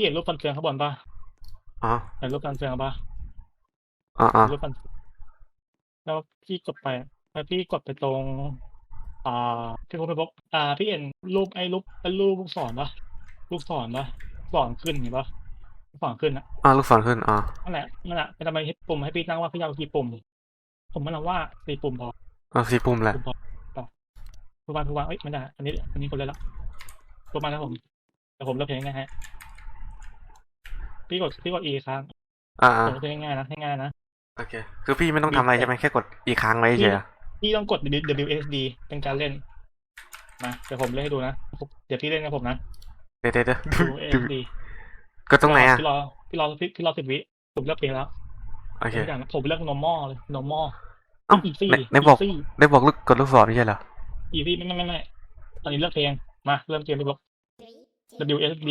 พี่เห็นรูปฟันเฟืองข้างบนปะอ๋อเห็นรูปฟันเฟืองปะอ๋ออ๋อรูปฟันแล้วพี่กดไปแล้วพี่กดไปตรง อ่าพี่พบไปพบอ่า พี่เห็นรูปไอ้รูปไอ้รูปลูกศรปะลูกศรปะศรขึ้นเห็นปะลูกศรขึ้นอะอ๋อลูกศรขึ้นอ๋อนั่นแหละนั่นแหละเป็นทำไมให้ปุ่มให้พี่ตั้งว่าพี่เอากี่ปุ่มผมมันว่าสี่ปุ่มพอเอาสีปุ่มแหละปุ่มพอต่อทุกวันทุกวันเอ้ยไม่ได้อันนี้ อันนี้คนเลยละประมาณนั้นผมแต่ผมเลือกเพลงง่ายฮะ พี่กดพี่กด E ค้างอ่าผอ่ามเลือกเพลงง่ายนะง่ายๆนะโอเค คือพี่ไม่ต้องทำอะไรใช่ไหมแค่กดอีกครั้งไว้เฉยอะพี่ต้องกด WSD เป็นการเล่นมาเดี๋ยวผมเล่นให้ดูนะเดี๋ยวพี่เล่นกับผมนะเดี๋ยวเดี๋ยวเดี๋ยวดูดู WSD กดตรงไหนอะพี่รอพี่รอพี่พี่รอสิบวิผมเลือกเพลงแล้วโอเคทุกอย่างผมเลือก normal เลย normal เอ้า easy ไหนไหนบอก easy ได้บอกลูกกดลูกศรไม่ใช่เหรอ easy ไม่ไม่ไม่ไม่ตอนนี้เลือกเพลงมาเริ่มเกมพี่บอก WSD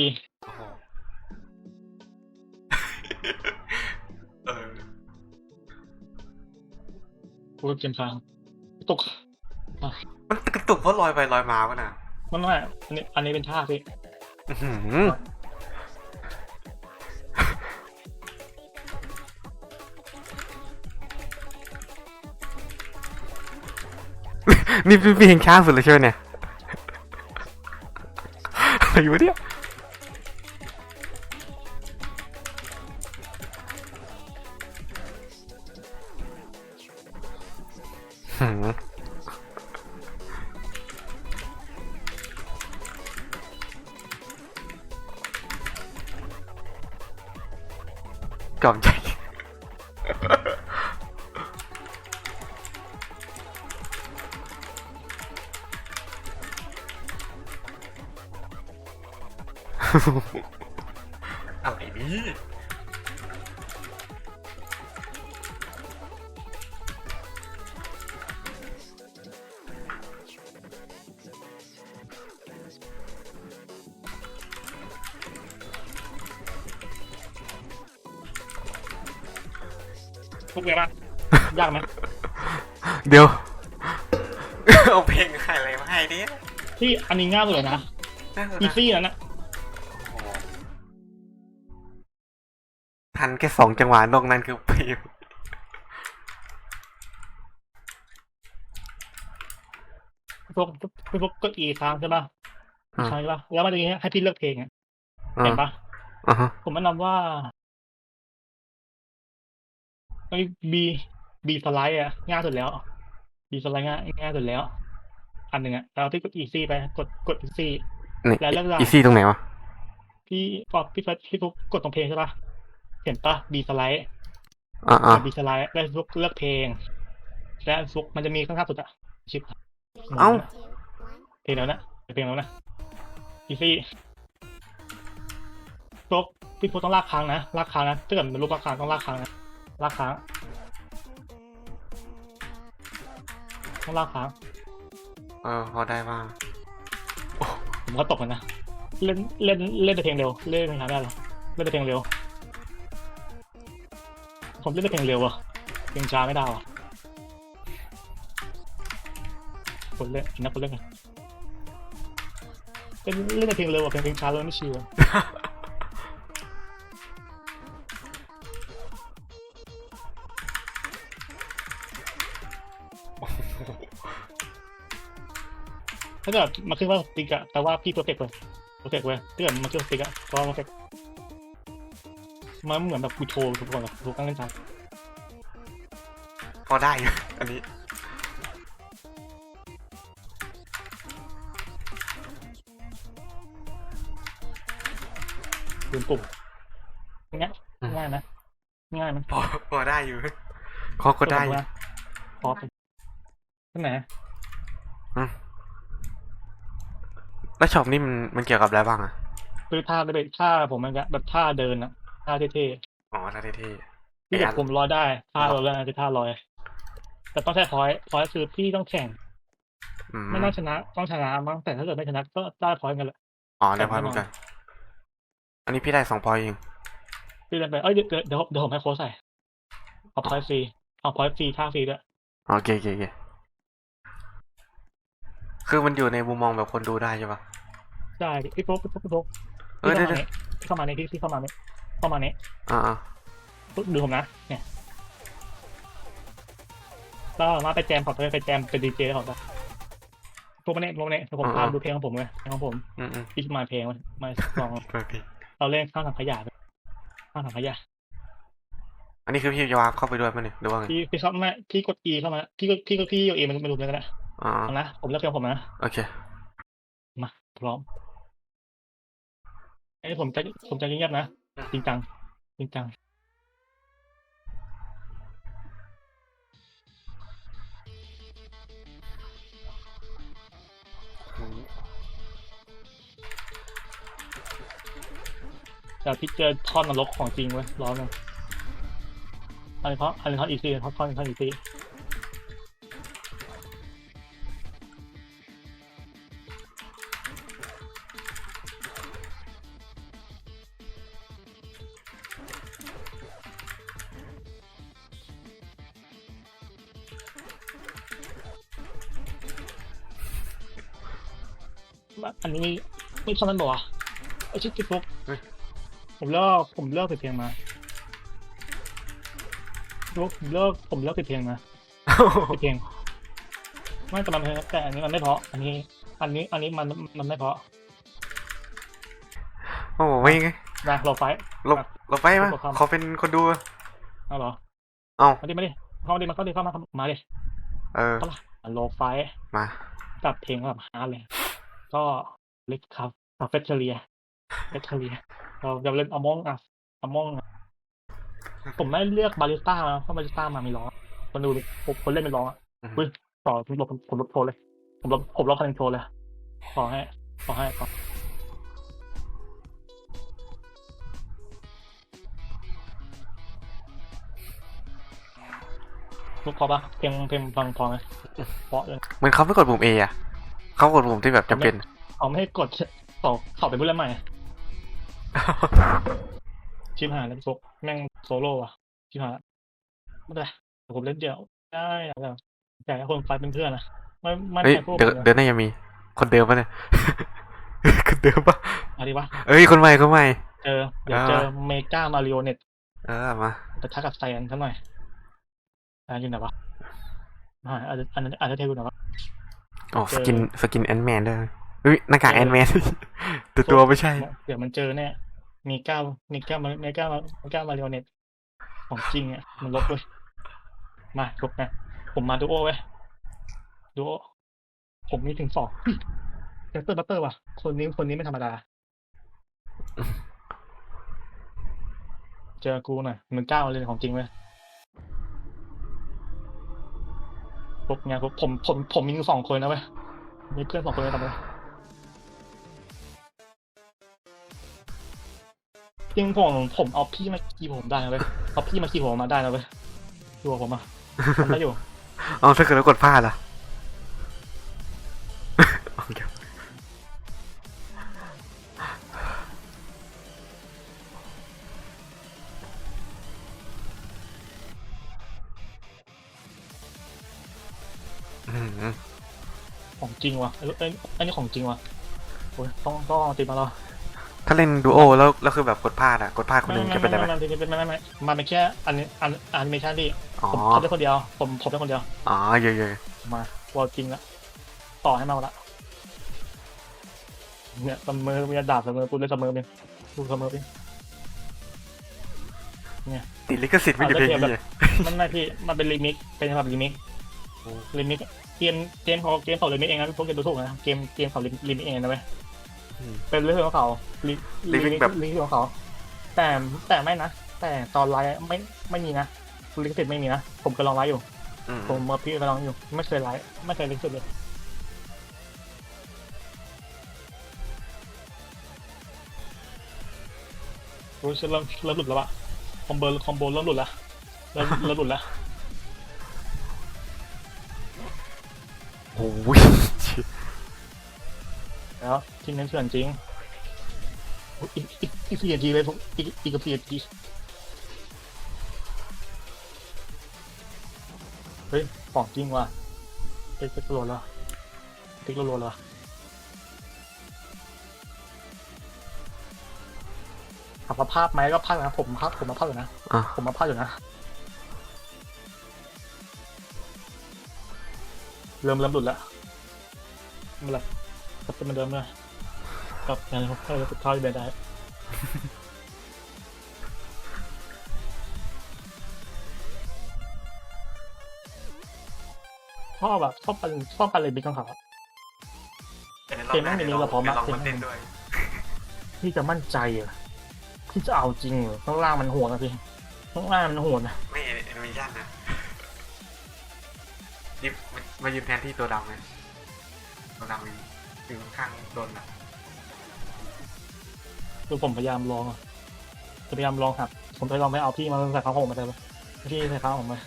กูเกมค้างตกมันกระตุกเพราะลอยไปลอยมาป่ะน่ะมันไม่อันนี้ อันนี้เป็นท่าพี่อื้อหือนี่พี่เพลงช้าสุดเลยใช่ไหมเนี่ย อะไรอยู่เนี่ย อะไรนี่ทุกเวลายากไหมเดี๋ยว เอาเพลงอะไรมาให้ดิที่อันนี้ง่ายสุดเลยนะน่าสนอีใจซี่แล้วนะ แค่สองจังหวะนอกนั้นคือเพลงพวกพวกพวกก็อีค้างใช่ป่ะใช่ป่ะแล้วมันจะอย่างเงี้ยให้พี่เลือกเพลงอะอ่าเห็นปะอ่าฮะผมแนะนำว่าไอ้บีบีสไลด์อะง่ายสุดแล้วบีสไลด์ง่ายง่ายสุดแล้ว อันหนึ่งอะแล้วพี่กดอีซี่ไปกดกดอีซี่นี่แล้วเลือกราวอีซี่ตรงไหนวะพี่พอพี่เฟิร์สพี่ฟุกกดตรงเพลงใช่ปะ เห็นปะบีสไลด์อ่าอ่าบีสไลด์แล้วฟุกเลือกเพลง แล้วฟุกมันจะมีข้างๆสุดอะชิปเอ้าเพลงแล้วนะเพลงแล้วนะอีซี่ฟุกพี่ฟุกต้องลากค้างนะลากค้างนะถ้าเกิดมันรูปลากค้างต้องลากค้างนะลากค้างต้องลากค้างเออพอได้บ้างผมก็ตกเหมือนนะเล่นเล่นเล่นแต่เพลงเร็วเล่นเพลงช้าไม่ได้หรอเล่นแต่เพลงเร็ว ผมเล่นแต่เพลงเร็วอะเพลงช้าไม่ได้อะคนเล่นนักคนเล่นกันเล่นเล่นแต่เพลงเร็วอะเพลงเพลงช้าเลยไม่ชิวอะถ้าเกิดมาขึ้นว่าสติ๊กอะแต่ว่าพี่เพอร์เฟกต์เลยเพอร์เฟกต์เว้ยถ้าเกิดมาขึ้นสติ๊กอะก็เพอร์เฟกต์ มันเหมือนแบบกูโทรทุกคนแบบทุกครั้งเล่นช้าพอได้อยู่อันนี้ลืมปุ่มง่ายง่ายนะ ง่ายมันพอพอได้อยู่ขอก็ได้อยู่พอไปที่ไหนแล้วช็อปนี่มันมันเกี่ยวกับอะไรบ้างอะคือท่าได้เป็นท่าผมมันก็แบบท่าเดินอะ ท่าเท่อ๋อถ้าเท่ๆๆที่แบบผมลอยได้ท่าเราเล่นคือท่าลอย แต่ต้องใช้พอยต์พอยต์คือพี่ต้องแข่งอืมไม่ต้องชนะ ต้องชนะมั้งแต่ถ้าเกิดไม่ชนะก็ได้พอยต์กันแหละ อ๋อได้พอยเหมือนกัน อันนี้พี่ได้สองพอยเอง พี่เล่นไปเอ้ยเดี๋ยวเดี๋ยวเดี๋ยวผมให้โค้ชใส่เอาพอยต์ฟรีเอาพอยต์ฟรีท่าฟรีด้วยโอเคโอเคโอเคคือมันอยู่ในมุมมองแบบคนดูได้ใช่ปะได้ดิพี่โป๊กพี่โป๊กพี่โป๊กเออเดี๋ยวเดี๋ยวเข้ามาเนี่ยพี่พี่เข้ามาเนี่ย เข้ามาเนี่ยอ่าดูผมนะ เนี่ยก็มาไปแจมขอไปไปแจมเป็นดีเจขอไปพวกมันเนี่ยพวกมันเนี่ยเดี๋ยวผมพาดูเพลงของผมเลยเพลงของผมอืมอืมพี่มาเพลงมามาลองเปิดเพลงเราเล่นข้างถังขยะข้างถังขยะอันนี้คือพี่จะวาร์ปเข้าไปด้วยมั้ยเนี่ยหรือว่าไงพี่พี่เข้ามาพี่กด E เข้ามาพี่ก็พี่ก็พี่เอา E มันไม่รู้เลยก็ได้อ่าเอานะผมเลือกเพลงผมนะ โอเคมาพร้อมไอ้ยผมจะผมจะเงียบๆนะ จริงจัง จริงจัง แต่พี่เจอท่อนนรกของจริงเว้ยร้อนเลยอันนี้เพราอันนี้ท่อนอีซี่ท่อนท่อนท่อนอีซี่ ไม่ท่อนนั้นบอกว่าไอ้ชิคกี้พายเฮ้ย ผมเลิกผมเลิกผิดเพลงมาลูกผมเลิกผมเลิกผิดเพลงมาผิดเพลงไม่แต่มันแต่อันนี้มันไม่เพราะ อันนี้ อันนี้อันนี้มันมันไม่เพราะโอ้โหไม่ไงนะเราไฟท์หลบหลบไปมั้ยหลบครับขอเป็นคนดูเอาเหรอเอ้ามาดิมาดิเข้ามาดิมาเข้าดิเข้ามามาดิเออเข้ามาโลไฟท์มากับเพลงแบบฮาร์ดเลย ก็เล็กครับ คาเฟเทเรียเฟเทเรีย เราจะเล่นอมองอะอมองผมไม่เลือกบาริสต้ามาเพราะบาริสต้ามามีร้องคนดูดิผมคนเล่นไม่ร้องอะอืมอุ้ยต่อผมลบผมลบโทรเลย ผมลบผมลบคะแนนโทรเลยขอให้ขอให้ขอลูกพอปะเพลงเพลงฟังพอไหมเพราะเลยเหมือนเขาไม่กดปุ่ม A อะเขากดปุ่มที่แบบจำเป็น เอาไม่ให้กด ต่อเข้าไปผู้เล่นใหม่ ชิบหายแล้วพวกแม่งโซโล่อะชิบหายละไม่เป็นไรเดี๋ยวผมเล่นเดี่ยว ได้แล้วแต่ให้คนไฟเป็นเพื่อนนะไม่ไม่เฮ้ยใช่พวกเดี๋ยวผมเดี๋ยวน่าจะมี คนเดิมปะเนี่ย คนเดิมปะอะไรดีวะเอ้ย คนใหม่ คนใหม่ เจอเดี๋ยวอ่าเจอเมกามาริโอเน็ตเออมาจะทักกับแซนท่าหน่อยแซนอยู่ไหนวะอ่าอาจจะอันนั้นอาจจะเทอยู่ไหนวะโอ้เจสอกินสกินแอนแมนด้วยเฮ้ยหน้ากากเจอแอนแมน แต่ตัวไม่ใช่ เดี๋ยวมันเจอแน่เมกาเมกามาเมกามาเมกามาเริโอเน็ตของจริงอะ มันลบด้วย มาลบนะ ผมมาดูโอไว้ยดูโอผมมีถึงสองเจสเตอร์บัตเตอร์ว่ะ คนนี้คนนี้ไม่ธรรมดา เจอกูหน่อยมันก้าวเลยของจริงเว้ยพบไงพบผมผมผมมีสองคนนะเว้ยมีเพื่อนสองคนเลยทำไม ริงผมผมเอาพี่มาขี่ผมได้นะเว้ยเอาพี่มาขี่ผมมาได้นะเว้ยดูผมอะทำได้อยู่ เอาถ้าเกิดเรากดพลาดล่ะโอเคอืมอืม ของจริงว่ะเอ้ยเอ้ยอันนี้ของจริงว่ะโอ้ยต้องต้องเอาติดมาแล้ว ถ้าเล่นดูโอแล้วแล้วคือแบบกดพลาดอะกดพลาดคนหนึ่งไม่จะเป็นไม่อะไรไหมไม่ไม่ไม่ไม่ไม่มันเป็นแค่อันนี้อันแอนิเมชันที่อ๋อผมผมเป็นคนเดียว ผมผมเป็นคนเดียวอ๋อเยอะเยอะมาวอลจริงละต่อให้มาละเนี่ยเสมอมีดาบเสมอกูเล่นเสมอเองกูเสมอเองติดลิขสิทธิ์ไม่อยู่เพลงนี้ไงมันไม่พี่มันเป็นรีมิกเป็นแบบรีมิกรีมิกเกมเกมเขาเกมเขารีมิกเองนะพวกเกมดูถูกนะเกมเกมเขารีมิกเองนะเว้ยอืม เป็นเรื่องของเขารี remix แบบรีมิกของเขา แต่แต่ไม่นะ แต่ตอนไลฟ์ไม่ไม่มีนะลิขสิทธิ์ไม่มีนะ ผมก็ลองไลฟ์อยู่ อืมผมมาพี่ก็ลองอยู่ ไม่เคยไลฟ์ไม่เคยลิขสิทธิ์เลยโอ้ยฉันเริ่มเริ่มหลุดแล้วอะคอมโบคอมโบเริ่มหลุดละเริ่มเริ่มหลุดละ โอ้ย แล้วทีมนั้นเถื่อนจริงโอ้ยอีกอีกอีกสี่นาทีเลยผมอีกอีกกับสี่นาทีเฮ้ยของจริงว่ะเติ๊กเติ๊กโหลดแล้วติ๊กโหลดแล้วถามว่าภาพไหมก็ภาพนะผมภาพผมมาภาพอยู่นะอะผมมาภาพอยู่นะ เริ่มเริ่มหลุดแล้วไม่เป็นไร กลับเป็นเหมือนเดิมเลยกลับงานเขาจะเข้าอีเวนต์ได้ชอบแบบชอบปันชอบปันเลยบิ๊กของเขาเกมไม่มีเราพร้อมเดี๋ละยวลองมาเต้นด้วยพี่จะมั่นใจเหรอพี่จะเอาจริงเหรอข้างล่างมันโหดนะพี่ข้างล่างมันโหดนะไม่เอ็นวิชั่นนะนี่มามายืนแทนที่ตัวดำไงตัวดำมัน อยู่ข้างๆโดนอะคือผมพยายามลองอะจะพยายามลองหักผมพยายามไม่เอาพี่มาใส่ข้างผมมาเลยพี่ใส่ข้างผมมา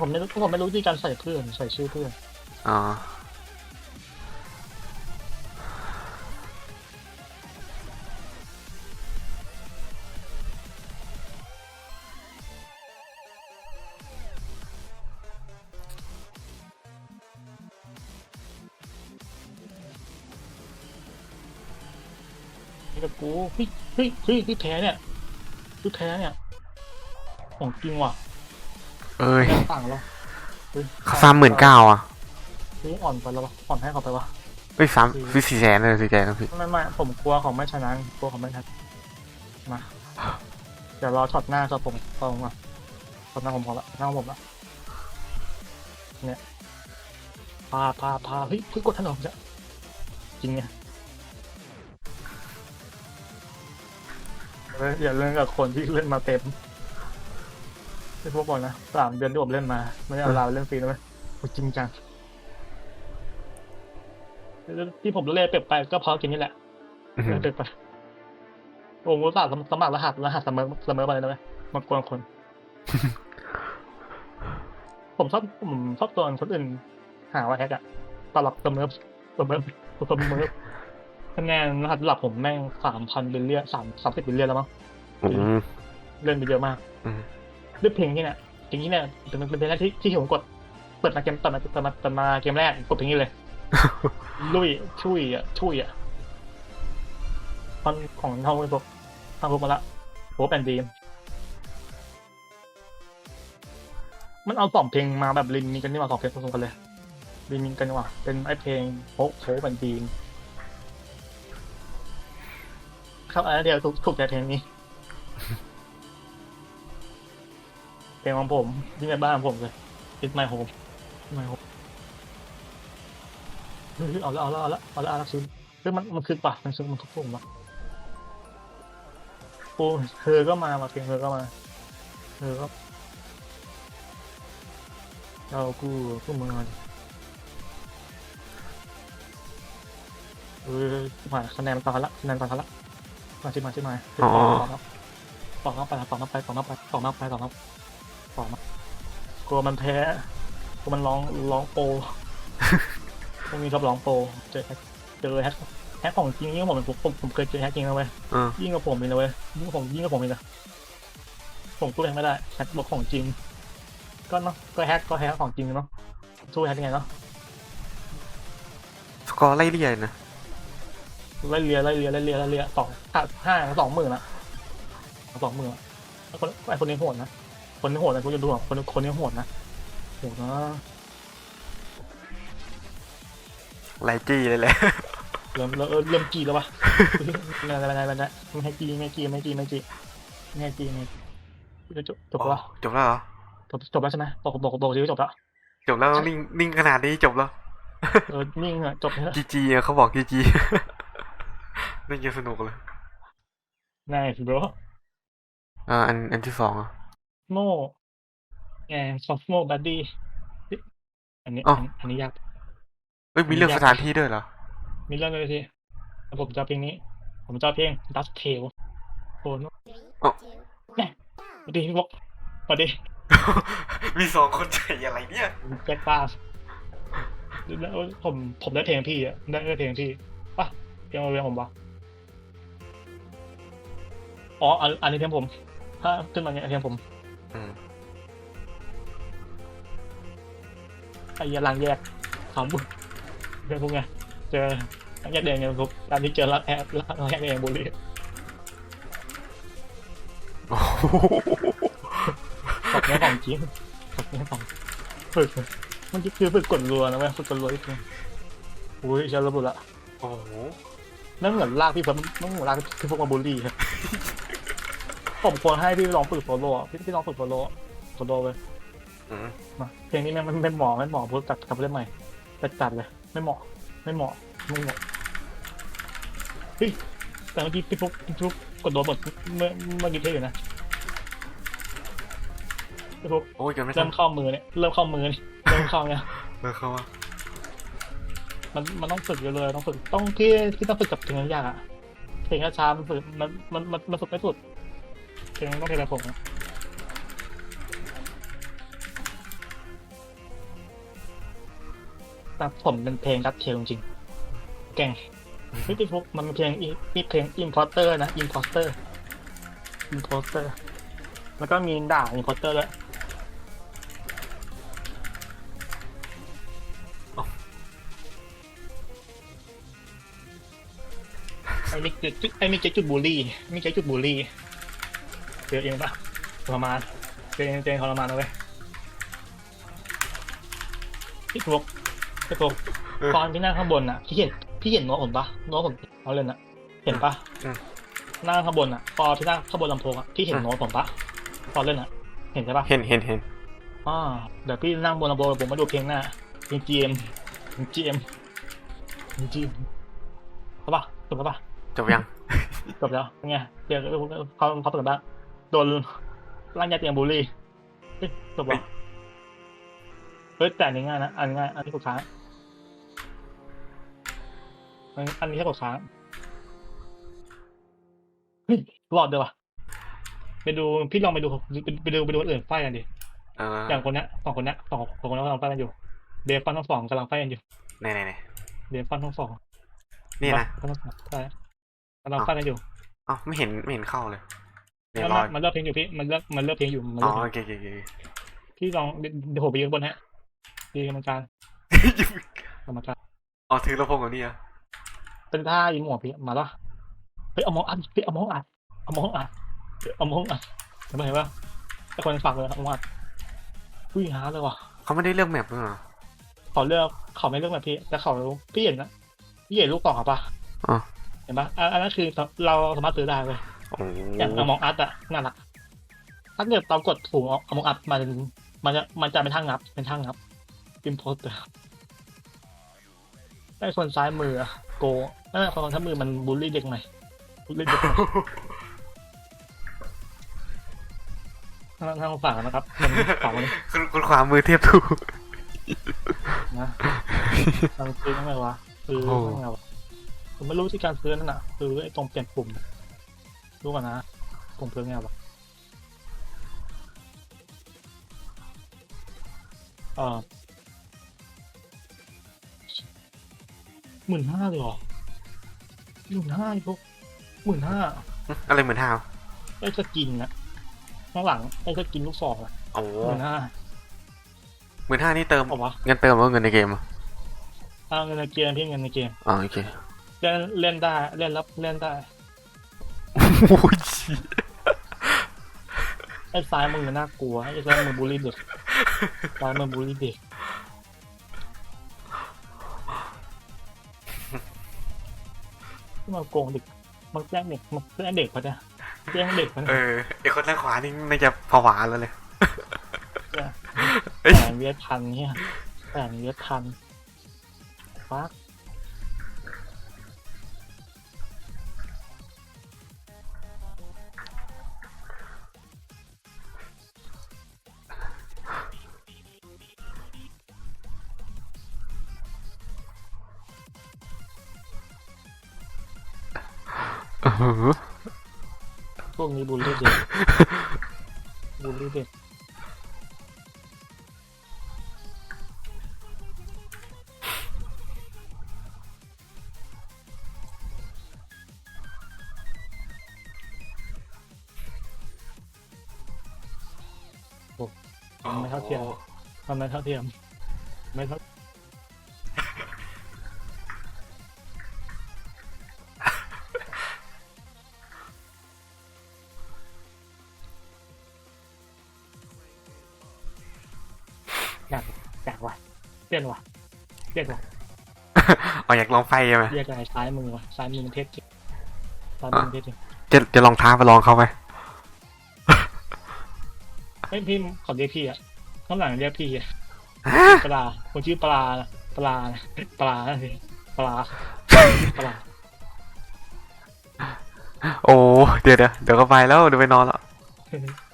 ผมไม่รู้ผมไม่รู้วิธีการใส่เพื่อนใส่ชื่อเพื่อนอ๋อ กับกูเฮ้ยเฮ้ยเฮ้ยพี่แพ้เนี่ยพี่แพ้เนี่ยของจริงว่ะเอ้ยแม่งต่างแล้วเฮ้ยสามหมื่นเก้าอะเฮ้ยอ่อนไปแล้ววะอ่อนให้เขาไปวะ เอ้ยสามสี่สี่แสนเลยสี่แสนนะพี่ไม่ไม่ผมกลัวของไม่ชนะกลัวของไม่ชนะมาเดี๋ยวรอช็อตหน้าช็อตผมตรงอะช็อตหน้าผมพอละหน้าผมละเนี่ยพาพาพาเฮ้ยเพิ่งกดถนนจะจริงไง เฮ้ยอย่าเล่นกับคนที่เล่นมาเต็มไม่พวกก่อนนะสามเดือนที่ผมเล่นมา ไม่ได้เอาลาวเล่นฟรีนะเว้ยโอ้ยจริงจังที่ผมเล่นเปรียบไปก็เพราะเกมนี้แหละอื้อหือเด็กไปโอ้โหสมัครสมัครรหัสรหัสเสมอเสมอไปเลยนะเว้ยมากวนคน ผมชอบผมชอบตัวคนอื่น หาว่าแฮกอะตลับเสมอเสมอเสมอ คะแนนรหัสหลักผมแม่งสามพันบิลเลียนสามสามสิบบิลเลียนแล้วมั้งอืมเล่นไปเยอะมากอืมด้วยเพลงที่เนี่ยเพลงนี้เนี่ยเป็นเป็นเพลงแรกที่ที่ผมกด เปิดมาเกมเปิดมาเปิดมาเปิดมาเกมแรกกดเพลงนี้เลย ลุยช่วยอะช่วยอะตอนของเท่าพวกเท่าพวกมาละโหแอนดีมมันเอาสองเพลงมาแบบรินมีกันนี่หว่าสองเพลงผสมกันเลยรินมีกันนี่หว่าเป็นไอเพลงโฮโฮแอนดี ครับอันเดียวถูกถูกใจเพลงนี้เพลงของผมที่ในบ้านผมเลย It's my home It's my home เฮ้ยเอาละเอาละเอาละเอาละเอาละซื้อเฮ้ยมันมันคือปะมันซื้อมันทุกปุ่มปะโอ้เธอก็มามาเพลงเธอก็มาเธอก็เรากูกูมือมาดิเฮ้ยมาคะแนนมันต่อละคะแนนต่อละ มาที่มาที่มาต่อต่อต่อไปต่อไปต่อไปต่อไปต่อไปต่อไปต่อมากลัวมันแพ้กลัวมันร้องร้องโปรพวกนี้ชอบร้องโปรเจอเจอแฮกแฮกของจริงยิ่งกว่าผมผมผมผมเคยเจอแฮกจริงนะเว้ยเออยิ่งกว่าผมอีกนะเว้ยยิ่งกว่าผมยิ่งกว่าผมอีกนะผมสู้แฮกไม่ได้แฮกบอกของจริง ก็เนาะก็แฮกก็แฮกของจริงเนาะสู้แฮกยังไงเนาะสกอร์ไล่เรียนนะ ไล่เลียไล่เลียไล่เลียไล่เลียสองห้าห้าสองหมื่นละสองหมื่นละคนไอคนนี้โหดนะ คนนี้โหดนะกูจะดูอะคนคนนี้โหดนะโหดนะไล่จี้เลยแหละเริ่มเริ่มเริ่มจีแล้วปะไม่ได้ไม่ได้ไม่ได้ไม่ให้จีไม่จีไม่จีไม่จีไม่ให้จีไม่จะจบจบแล้วจบแล้วเหรอจบจบแล้วใช่ไหมบอกบอกบอกจีจบแล้วจบแล้วนิ่งนิ่งขนาดนี้จบแล้วเออนิ่งอะจบแล้วจีจีเขาบอกจีจี เล่นเยอะสนุกเลยนายบรอ่าอันอันที่สองอะ โม่แอนซอฟโม่บัดดี้อันนี้อันนี้ยากเอ้ยมีเรื่องสถานที่ด้วยเหรอ มีเรื่องเลยทีผมจะเพลงนี้ ผมจะเพลง Dust Tail โอ้โหอ๋อเนี่ยสวัสดีพี่บอกสวัสดีมีสองคนใจอะไรเนี่ย แจ็คป้าแล้วผมผมได้เพลงพี่อะได้ได้เพลงพี่ปะเพลงมาเพลงผมปะ อ๋ออันอันนี้เพลงผม ถ้าขึ้นมาเนี่ยเพลงผมอืมไอ้ยาลังแยกสามบุญเพลงพวกไงเจอลังแยกแดงไงพวกตอนนี้เจอรักแอบรักแยกแดงบุรีตบเนี้ยของจริงตบเนี้ยของฝึกมันคือฝึกกดรัวนะเว้ยฝึกกดรัวที่คืออุ้ยจะระเบุละโอ้โหนั่นเหมือนลากพี่เพิ่มนั่นเหมือนลากพี่พวกมาบูลลี่ครับ ผมควรให้พี่ลองฝึกโซโล่อะพี่พี่ลองฝึกโซโล่โซโล่เลยอืมมาเพลงนี้แม่งไม่เหมาะไม่เหมาะพูดจัดกลับไปเล่นใหม่จัดจัดเลย ไม่เหมาะ ไม่เหมาะไม่เหมาะเฮ้ยแต่เมื่อกี้พี่ฟุกพี่ฟุกกดโดนหมดเมื่อเมื่อกี้เท่อยู่นะพี่ฟุกโอ้ยเกินไม่ทัเริ่นมเข้ามือเนี่ยเริ่มเข้ามือเนี่ยเริ่มเข้าเนี่ยเลิกเข้าว่ามันมันต้องฝึกเยอะเลยต้องฝึกต้องพี่พี่ต้องฝึกกับเพลงยากอะเพลงช้าๆมันฝึกมันมันมันมันฝึกไม่สุด เชิงต้องเป็นระผมตัดผมเป็นเพลงรักเทลจริงๆแก่งพิธีฟุกมันเพลงอีมีเพลงอิมพอร์เตอร์นะอิมพอร์เตอร์อิมพอร์เตอร์ แล้วก็มีด่าอิมพอร์เตอร์ด้วยไอ้ม่เจุดไอ้ม่เจุดบูลลี่ม่เจอจุดบูลลี่ เจอเองปะทรมานเจอเองเจอเองทรมานเอาไว้ยพี่ฟุกพี่ฟุกตอนที่นั่งข้างบนอะพี่เห็นพี่เห็นโน้ตผมปะโน้ตผมเอาเลยนะเห็นปะนั่งข้างบนอะพอที่นั่งข้างบนลำโพงอะพี่เห็นโน้ตผมปะตอนเล่นอะ เห็นใช่ปะเห็นเห็นเห็นอ่าเดี๋ยวพี่นั่งบนลำโพงผมมาดูเพลงหน้าเพลง GM เพลง GM เพลง GM ใช่ปะถูกปะจบยังจบแล้วเป็นไงเดี๋ยวเขาเขาเปิดบ้าง โดนร่างยาเตียงบูลลี่เฮ้ยจบแล้วเฮ้ยแต่อันนี้ง่ายนะอันนี้ง่ายอันนี้กดค้างอันอันนี้แค่กดค้างเฮ้ยรอดเดี๋ยววะไปดูพี่ลองไปดูไปไปดูไปดูคนอื่นไฟกันดิเอออย่างคนเนี้ยสองคนเนี้ยสองสองคนนี้กำลังไฟกันอยู่เดฟฟันทั้งสองกำลังไฟกันอยู่ไหนไหนไหนเดฟฟันทั้งสองนี่นะฟันทั้งสองใช่กำลังไฟกันอยู่อ๋อไม่เห็นไม่เห็นเข้าเลย เรียบมันร้อยมันเลิกเพลงอยู่พี่ มันเลิกมันเลิกเพลงอยู่มันอ๋เลิอกเพลงโอเคโอเคโอเคพี่ลองเดี๋ยวเดี๋ยวผมไปยืนบนฮะดีกรรมการกรรมการอ๋อถือลำโพงกับนี่อะเป็นท่ายิ้มหัวพี่มาละเฮ้ยเอามองอัดเฮ้ยเอามองอัดเอามองอัดเอามองอัดเห็นไหมเห็นปะไอ้คนฝากเลยเอามองอัดอุ้ยหาเลยว่ะเขาไม่ได้เลือกแมปด้วยเหรอเขาเลือกเขาไม่เลือกแบบพี่แต่เขาพี่เห็นนะพี่เห็นลูกต่อเขาปะอ๋อเห็นปะอันอันนั้นคือเราสามารถซื้อได้เลยโอ้โหอย่างเอามองอัดอะน่ารักถ้าเกิดเรากดถูกเอามองอัดมันมันจะมันจะเป็นทางงับ เป็นทางงับอิมโพสเตอร์ไอ้คนซ้ายมืออะโกเออคนซ้ายมือมันบูลลี่เด็กใหม่บูลลี่เด็กใหม่ทางทางฝั่งนะครับมันฝั่งนี้คุณคุณขวามือเทียบถูกนะทางซื้อยังไงวะซื้อโอ้ยังไงวะผมไม่รู้ที่การซื้อนั่นน่ะซื้อไอ้ตรงเปลี่ยนปุ่ม รู้กันนะปุ่มซื้อไงวะเออหมื่นห้าเลยเหรอหมื่นห้าพวกหมื่นห้าอะไรเหมือนห้าวไอ้สกินนะข้างหลังไอ้สกินลูกศรอะโอ้หมื่นห้าหมื่นห้านี่เติมเอาวะเงินเติมหรือว่าเงินในเกมอะเอาเงินในเกมพี่เงินในเกมอ๋อโอเคเล่นเล่นได้เล่นรับเล่นได้ โอ้ยไอ้ซ้ายมือมันน่ากลัวไอ้ซ้ายมือบูลลี่เด็กซ้ายมือบูลลี่เด็กที่มาโกงเด็กมันแกล้งเด็กมันแกล้งเด็กปะเนี่ยแกล้งเด็กปะเอเนี่ยอไอคนด้านขวานี่น่าจะผวาแล้วเลยเอ้ยแสนเวียดพันเนี่ยแสนเวียดพันฟัก พวกนี้บูลลี่เด็กบูลลี่เด็กไม่เท่าเทียมทำไมเท่าเทียม ไม่เท่า เปลี่ยนว่ะเปลี่ยนว่ะออกอยากลองไฟใช่ไหมเรียกอะไรซ้ายมือว่ะซ้ายมือมันเทสจริงซ้ายมือมันเทสจริงจะจะลองท้าไปลองเขาไหมเฮ้ยพี่ขอเรียกพี่อะข้างหลังเรียกพี่อะปลาคนชื่อปลานะปลานะปลานะพี่ปลาปลาโอ้เดี๋ยวเดี๋ยวเดี๋ยวก็ไปแล้วเดี๋ยวไปนอนแล้วเ